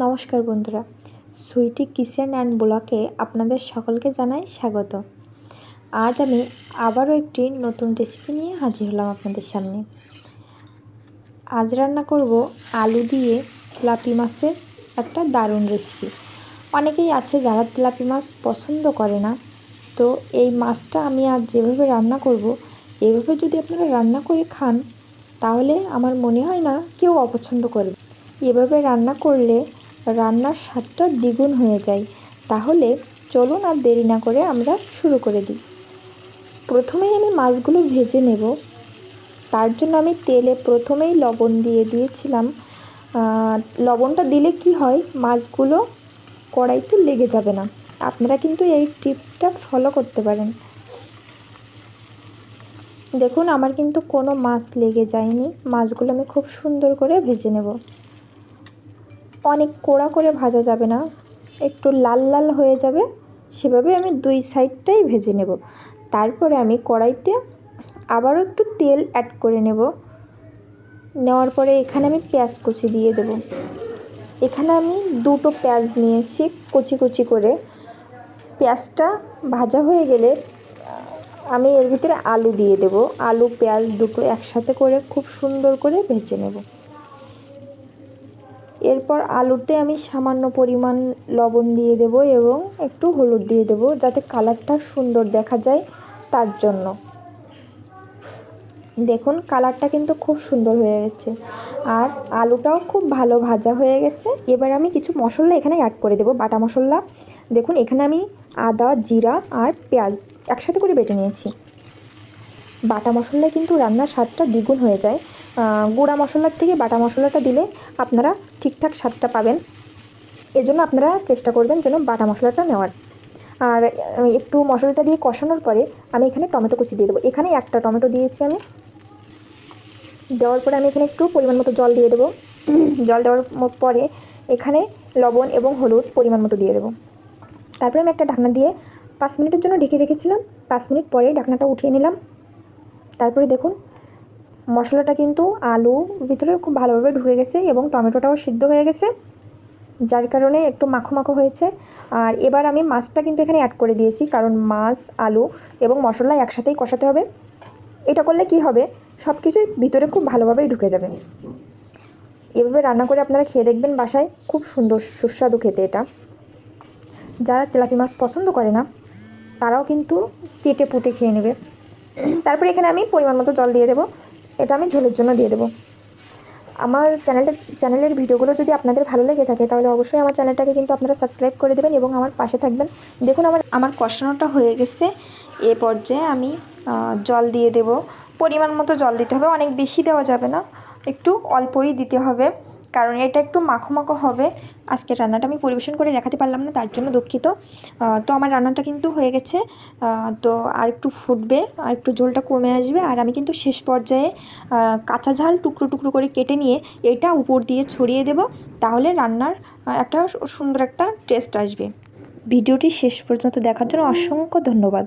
নমস্কার বন্ধুরা, Sweety kitchen and ব্লকে আপনাদের সকলকে জানাই স্বাগত। আজ আমি আবারও একটি নতুন রেসিপি নিয়ে হাজির হলাম আপনাদের সামনে। আজ রান্না করব আলু দিয়ে তেলাপি মাছের একটা দারুণ রেসিপি অনেকেই আছে যারা তেলাপি মাছ পছন্দ করে না, তো এই মাছটা আমি আজ যেভাবে রান্না করব, এভাবে যদি আপনারা রান্না করে খান, তাহলে আমার মনে হয় না কেউ অপছন্দ করবে। এভাবে রান্না করলে রান্নার স্বাদটা দ্বিগুণ হয়ে যায়। তাহলে চলুন আর দেরি না করে আমরা শুরু করে দিই। প্রথমেই আমি মাছগুলো ভেজে নেব। তার জন্য আমি তেলে প্রথমেই লবণ দিয়ে দিয়েছিলাম। লবণটা দিলে কি হয়? মাছগুলো কড়াইতে লেগে যাবে না। আপনারা কিন্তু এই টিপটা ফলো করতে পারেন। দেখুন, আমার কিন্তু কোনো মাছ লেগে যায়নি। মাছগুলো আমি খুব সুন্দর করে ভেজে নেব। অনেক কড়া করে ভাজা যাবে না। একটু লাল লাল হয়ে যাবে। সেভাবে আমি দুই সাইডটাই ভেজে নেব। তারপরে আমি কড়াইতে আবারও একটু তেল অ্যাড করে নেব। নেওয়ার পরে এখানে আমি পেঁয়াজ কুচি দিয়ে দেব। এখানে আমি দুটো পেঁয়াজ নিয়েছি কুচি কুচি করে। পেঁয়াজটা ভাজা হয়ে গেলে আমি এর ভিতরে আলু দিয়ে দেব। আলু, পেঁয়াজ দুটো একসাথে করে খুব সুন্দর করে ভেজে নেব। এরপর আলুতে আমি সামান্য পরিমাণ লবণ দিয়ে দেব এবং একটু হলুদ দিয়ে দেব যাতে কালারটা সুন্দর দেখা যায় তার জন্য। দেখুন, কালারটা কিন্তু খুব সুন্দর হয়ে গেছে। আর আলুটাও খুব ভালো ভাজা হয়ে গেছে। এবার আমি কিছু মশলা এখানে অ্যাড করে দেব। বাটা মশলা, দেখুন, এখানে আমি আদা, জিরা আর পেঁয়াজ একসাথে করে বেটে নিয়েছি। বাটা মশলায় কিন্তু রান্নার স্বাদটা দ্বিগুণ হয়ে যায়। গুঁড়া মশলার থেকে বাটা মশলাটা দিলে আপনারা ঠিকঠাক স্বাদটা পাবেন। এজন্য আপনারা চেষ্টা করবেন যেন বাটা মশলাটা নেওয়ার। আর একটু মশলাটা দিয়ে কষানোর পরে আমি এখানে টমেটো কুচি দিয়ে দেবো। এখানে একটা টমেটো দিয়েছি আমি। দেওয়ার পরে আমি এখানে একটু পরিমাণ মতো জল দিয়ে দেবো। জল দেওয়ার পরে এখানে লবণ এবং হলুদ পরিমাণ মতো দিয়ে দেবো। তারপরে আমি একটা ঢাকনা দিয়ে পাঁচ মিনিটের জন্য ঢেকে রেখেছিলাম। পাঁচ মিনিট পরে ঢাকনাটা উঠিয়ে নিলাম। তারপরে দেখুন মশলাটা কিন্তু আলু ভিতরে খুব ভালোভাবে ঢুকে গেছে এবং টমেটোটাও সিদ্ধ হয়ে গেছে, যার কারণে একটু মাখো মাখো হয়েছে। আর এবার আমি মাছটা কিন্তু এখানে অ্যাড করে দিয়েছি, কারণ মাছ, আলু এবং মশলা একসাথেই কষাতে হবে। এটা করলে কি হবে? সব কিছুই ভিতরে খুব ভালোভাবেই ঢুকে যাবে। এভাবে রান্না করে আপনারা খেয়ে দেখবেন বাসায়, খুব সুন্দর সুস্বাদু খেতে এটা। যারা তেলাপি মাছ পছন্দ করে না, তারাও কিন্তু চেটে পুটে খেয়ে নেবে। তারপরে এখানে আমি পরিমাণ মতো জল দিয়ে দেবো। এটা আমি ঝোলের জন্য দিয়ে দেবো। আমার চ্যানেলটা চ্যানেলের ভিডিওগুলো যদি আপনাদের ভালো লেগে থাকে, তাহলে অবশ্যই আমার চ্যানেলটাকে কিন্তু আপনারা সাবস্ক্রাইব করে দেবেন এবং আমার পাশে থাকবেন। দেখুন, আমার আমার কষানোটা হয়ে গেছে। এ পর্যায়ে আমি জল দিয়ে দেব। পরিমাণ মতো জল দিতে হবে, অনেক বেশি দেওয়া যাবে না। একটু অল্পই দিতে হবে। কারণ এটা একটু মাখো মাখো হবে। আজকে রান্নাটা আমি পরিবেশন করে দেখাতে পারলাম না, তার জন্য দুঃখিত। তো আমার রান্নাটা কিন্তু হয়ে গেছে। তো আর একটু ফুটবে, আর একটু ঝোলটা কমে আসবে। আর আমি কিন্তু শেষ পর্যায়ে কাঁচা ঝাল টুকরো টুকরো করে কেটে নিয়ে এটা উপর দিয়ে ছড়িয়ে দেব। তাহলে রান্নার একটা সুন্দর একটা টেস্ট আসবে। ভিডিওটি শেষ পর্যন্ত দেখার জন্য অসংখ্য ধন্যবাদ।